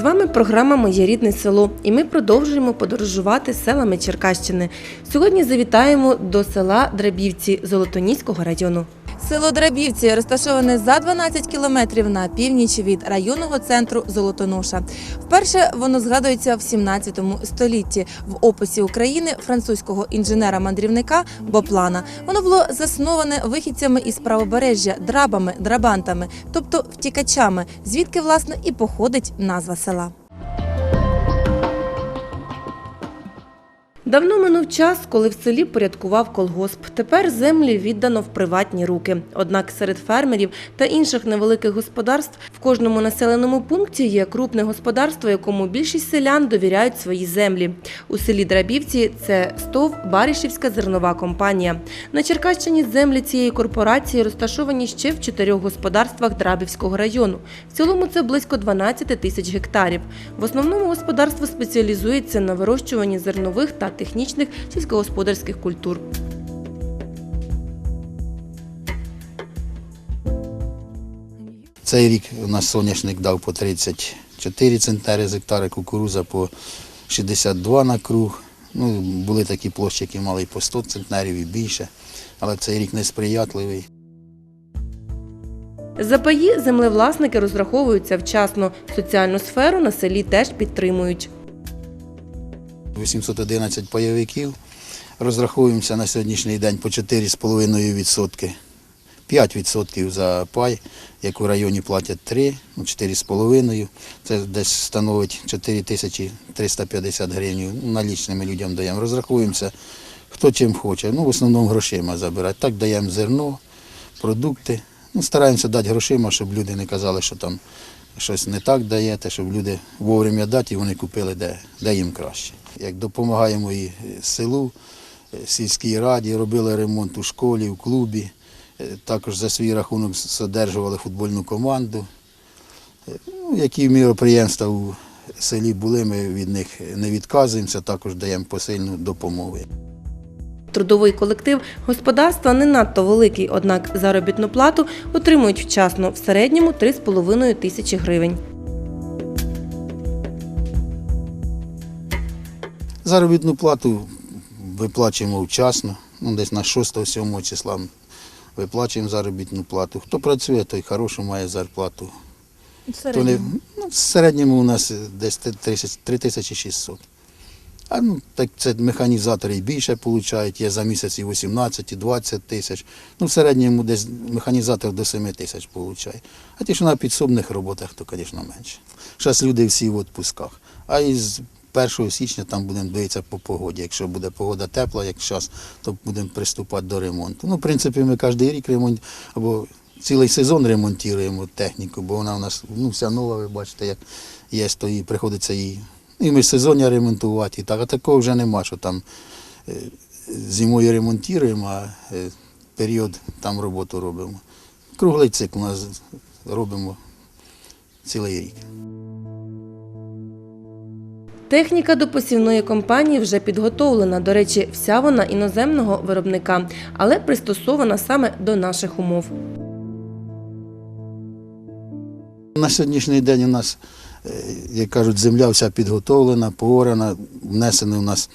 З вами програма Моє рідне село, і ми продовжуємо подорожувати селами Черкащини. Сьогодні завітаємо до села Драбівці Золотоніського району. Село Драбівці розташоване за 12 кілометрів на північ від районного центру Золотоноша. Вперше воно згадується в 17 столітті в описі України французького інженера-мандрівника Боплана. Воно було засноване вихідцями із правобережжя, драбами, драбантами, тобто втікачами, звідки власне і походить назва села. Давно минув час, коли в селі порядкував колгосп. Тепер землі віддано в приватні руки. Однак серед фермерів та інших невеликих господарств в кожному населеному пункті є крупне господарство, якому більшість селян довіряють свої землі. У селі Драбівці це СТОВ Барішівська зернова компанія. На Черкащині землі цієї корпорації розташовані ще в чотирьох господарствах Драбівського району. В цілому це близько 12 тисяч гектарів. В основному господарство спеціалізується на вирощуванні зернових та технічних сільськогосподарських культур. Цей рік у нас соняшник дав по 34 центнери з гектара, кукуруза по 62 на круг. Ну, були такі площі, які мали і по 100 центнерів і більше, але цей рік несприятливий. За паї землевласники розраховуються вчасно. Соціальну сферу на селі теж підтримують. 811 пайовиків. Розраховуємося на сьогоднішній день по 4,5%. 5% за пай, як у районі платять 3, ну 4,5. Це десь становить 4350 гривень. Ну, Налічними людям даємо. Розраховуємося, хто чим хоче. Ну, в основному грошима забирати. Так даємо зерно, продукти. Ну, стараємося дати грошима, щоб люди не казали, що там щось не так даєте, щоб люди вовремя дати і вони купили, де, де їм краще. Як допомагаємо і селу, е, сільській раді, робили ремонт у школі, в клубі. Е, Також за свій рахунок содержували футбольну команду. Е, Ну, які міроприємства у селі були, ми від них не відказуємося, також даємо посильну допомогу. Трудовий колектив господарства не надто великий, однак заробітну плату отримують вчасно в середньому 3,5 тисячі гривень. Заробітну плату виплачуємо вчасно, ну, десь на 6-7 числа виплачуємо заробітну плату. Хто працює, той хорошу має зарплату. Хто не, ну, в середньому у нас десь 3600. А ну, так це механізатори і більше отримують, є за місяць і 18, і 20 тисяч. Ну, в середньому десь механізатор до 7 тисяч отримує. А ті, що на підсобних роботах, то, звісно, менше. Зараз люди всі в відпусках. А із 1 січня там будемо дивитися по погоді. Якщо буде погода тепла, як зараз, то будемо приступати до ремонту. Ну, в принципі, ми кожен рік ремонт або цілий сезон ремонтуємо техніку, бо вона у нас ну, вся нова, ви бачите, як є, то і приходиться її. І ми сезоння ремонтувати. І так, а такого вже нема, що там е, зимою ремонтуємо, а е, період там роботу робимо. Круглий цикл у нас робимо цілий рік. Техніка до посівної компанії вже підготовлена. До речі, вся вона іноземного виробника, але пристосована саме до наших умов. На сьогоднішній день у нас, е, як кажуть, земля вся підготовлена, поорана, внесені у нас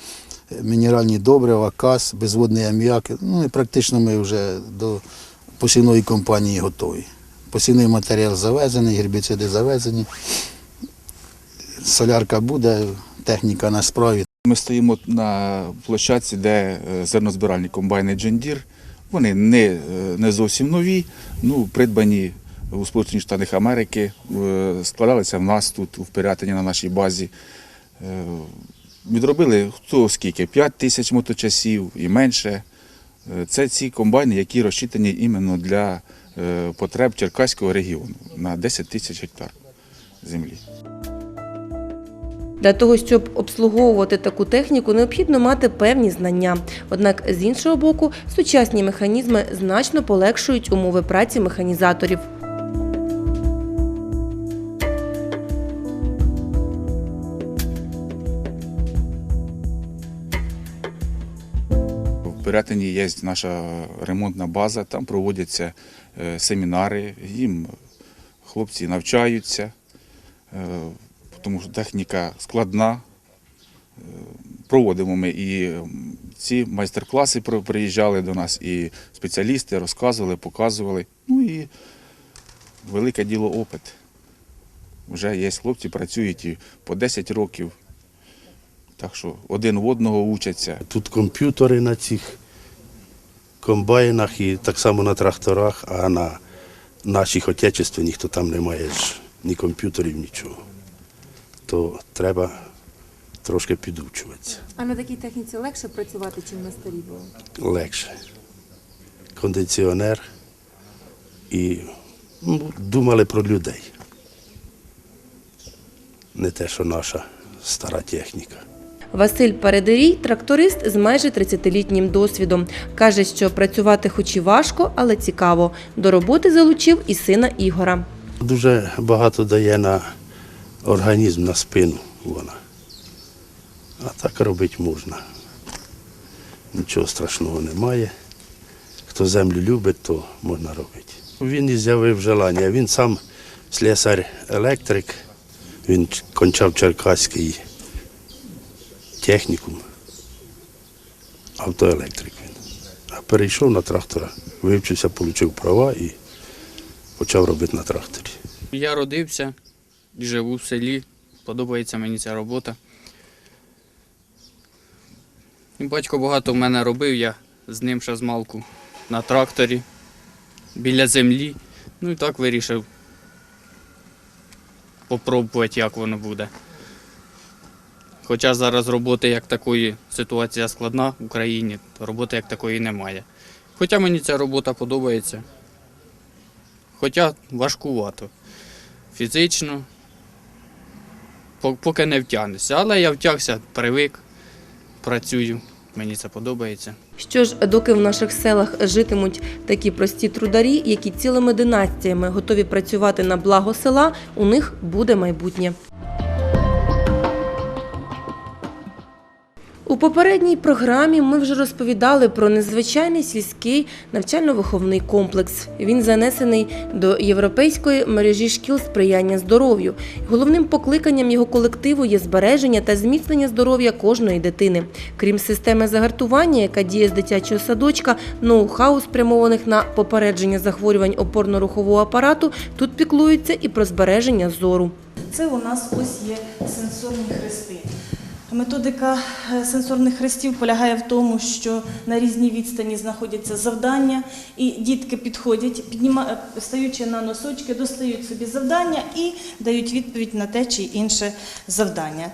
мінеральні добрива, каз, безводний аміак. Ну і практично ми вже до посівної компанії готові. Посівний матеріал завезений, гербіциди завезені. Солярка буде, техніка на справі. Ми стоїмо на площадці, де е, зернозбиральні комбайни Джендір. Вони не, е, не зовсім нові, ну, придбані у Сполучених Штатах Америки, е, складалися в нас тут, в Пирятині, на нашій базі. Відробили хто скільки? 5 тисяч моточасів і менше. Це ці комбайни, які розчитані іменно для потреб Черкаського регіону на 10 тисяч гектар землі. Для того, щоб обслуговувати таку техніку, необхідно мати певні знання. Однак, з іншого боку, сучасні механізми значно полегшують умови праці механізаторів. В Пирятині є наша ремонтна база, там проводяться е, семінари, їм хлопці навчаються. Е, тому що техніка складна. Е, Проводимо ми і ці майстер-класи приїжджали до нас, і спеціалісти розказували, показували. Ну і велике діло опит. Вже є хлопці, працюють і по 10 років. Так що один в одного учаться. Тут комп'ютери на цих комбайнах і так само на тракторах, а на наших отечественних то там немає ж ні комп'ютерів, нічого. То треба трошки підучуватися. А на такій техніці легше працювати, чим на старій було? Легше. Кондиціонер і ну, думали про людей. Не те, що наша стара техніка. Василь Передерій – тракторист з майже 30-літнім досвідом. Каже, що працювати хоч і важко, але цікаво. До роботи залучив і сина Ігора. Дуже багато дає на організм, на спину вона. А так робити можна. Нічого страшного немає. Хто землю любить, то можна робити. Він і з'явив желання. Він сам слесар-електрик, він кончав Черкаський технікум, автоелектрик він. А перейшов на трактора, вивчився, отримав права і почав робити на тракторі. Я родився, живу в селі, подобається мені ця робота. Батько багато в мене робив, я з ним ще з малку на тракторі, біля землі. Ну і так вирішив попробувати, як воно буде. Хоча зараз роботи як такої, ситуація складна в Україні, роботи як такої немає. Хоча мені ця робота подобається. Хоча важкувато фізично, поки не втягнуся. Але я втягся, привик, працюю, мені це подобається. Що ж, доки в наших селах житимуть такі прості трударі, які цілими династіями готові працювати на благо села, у них буде майбутнє. Попередній програмі ми вже розповідали про незвичайний сільський навчально-виховний комплекс. Він занесений до європейської мережі шкіл сприяння здоров'ю. Головним покликанням його колективу є збереження та зміцнення здоров'я кожної дитини. Крім системи загартування, яка діє з дитячого садочка, ноу-хау спрямованих на попередження захворювань опорно-рухового апарату, тут піклуються і про збереження зору. Це у нас ось є сенсорні хрести. Методика е, сенсорних хрестів полягає в тому, що на різній відстані знаходяться завдання, і дітки підходять, е, стаючи на носочки, достають собі завдання і дають відповідь на те чи інше завдання.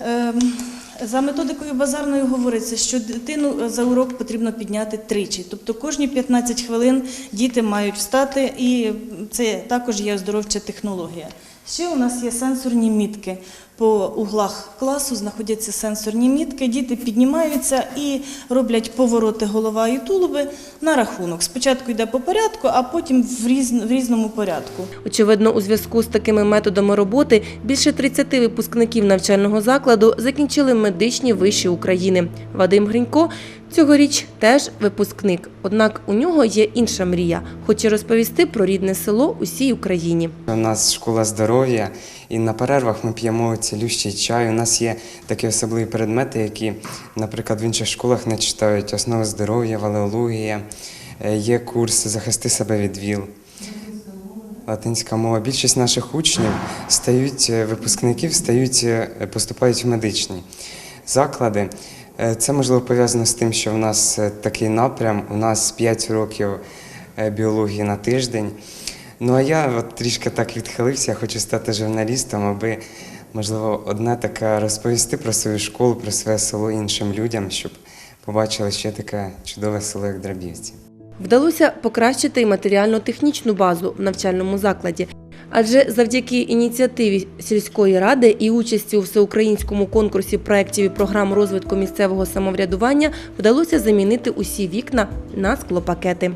Ем, За методикою базарною говориться, що дитину за урок потрібно підняти тричі. Тобто кожні 15 хвилин діти мають встати, і це також є оздоровча технологія. Ще у нас є сенсорні мітки. По углах класу знаходяться сенсорні мітки. Діти піднімаються і роблять повороти голова і тулуби на рахунок. Спочатку йде по порядку, а потім в, в різному порядку. Очевидно, у зв'язку з такими методами роботи більше 30 випускників навчального закладу закінчили медичні виші України. Вадим Гринько цьогоріч теж випускник. Однак у нього є інша мрія – хоче розповісти про рідне село усій Україні. У нас школа здоров'я, і на перервах ми п'ємо цілющий чай. У нас є такі особливі предмети, які, наприклад, в інших школах не читають основи здоров'я, валеологія, Е, є курс захисти себе від ВІЛ. Латинська мова. Більшість наших учнів стають е, випускників, стають, е, поступають в медичні заклади. Е, Це можливо пов'язано з тим, що в нас е, такий напрям. У нас 5 років е, біології на тиждень. Ну а я от трішки так відхилився, хочу стати журналістом, аби, можливо, одне таке розповісти про свою школу, про своє село іншим людям, щоб побачили ще таке чудове село, як Драбівці. Вдалося покращити й матеріально-технічну базу в навчальному закладі. Адже завдяки ініціативі сільської ради і участі у всеукраїнському конкурсі проєктів і програм розвитку місцевого самоврядування вдалося замінити усі вікна на склопакети.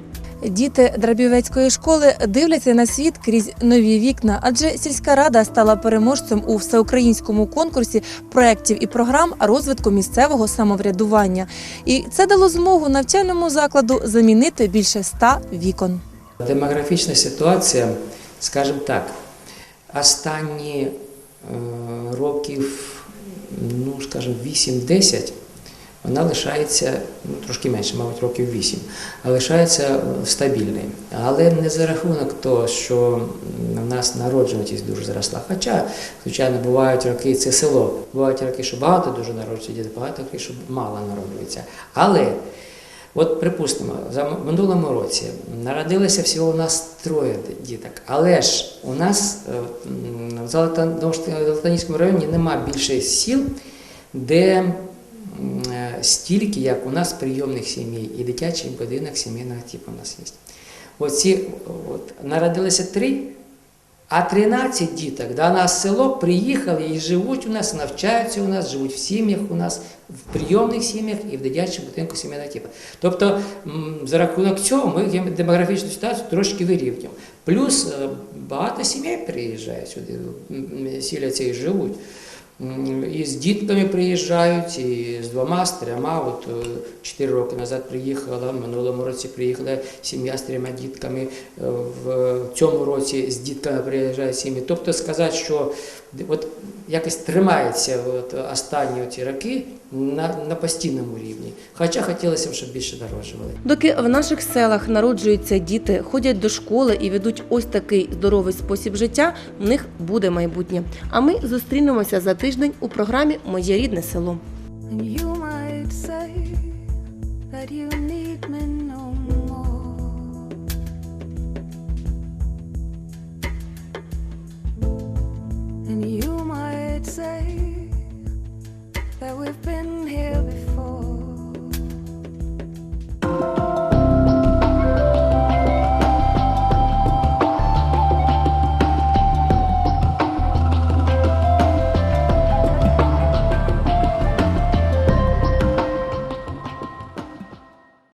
Діти Драбівецької школи дивляться на світ крізь нові вікна, адже сільська рада стала переможцем у всеукраїнському конкурсі проєктів і програм розвитку місцевого самоврядування. І це дало змогу навчальному закладу замінити більше ста вікон. Демографічна ситуація, скажімо так, останні е, років, ну скажімо, 8-10, вона лишається ну, трошки менше, мабуть, років 8, а лишається е, стабільною. Але не за рахунок того, що у нас народжуваність дуже зросла. Хоча, звичайно, бувають роки, це село, бувають роки, що багато дуже народжується багато років, що мало народжується. Але От припустимо, за минулому році народилося всього у нас троє діток, але ж у нас е, в Золота- Золотоніському районі нема більше сіл, де е, стільки, як у нас прийомних сімей, і дитячий будинок сімейного типу у нас є. Оці от, народилося три, а 13 діток до нас в село приїхали і живуть у нас, навчаються у нас, живуть в сім'ях у нас, в прийомних сім'ях і в дитячому будинку сімейного типу. Тобто за рахунок цього ми демографічну ситуацію трошки вирівнюємо. Плюс е, багато сімей приїжджає сюди, сіляться і живуть. І з дітками приїжджають, і з двома, з трьома. От е, чотири роки назад приїхала, в минулому році приїхала сім'я з трьома дітками. е, В цьому році з дітками приїжджають сім'ї. Тобто сказати, що от якось тримається от останні ці роки на, на постійному рівні. Хоча хотілося б, щоб більше народжували. Доки в наших селах народжуються діти, ходять до школи і ведуть ось такий здоровий спосіб життя, в них буде майбутнє. А ми зустрінемося за тиждень у програмі Моє рідне село. You might say that you need me now.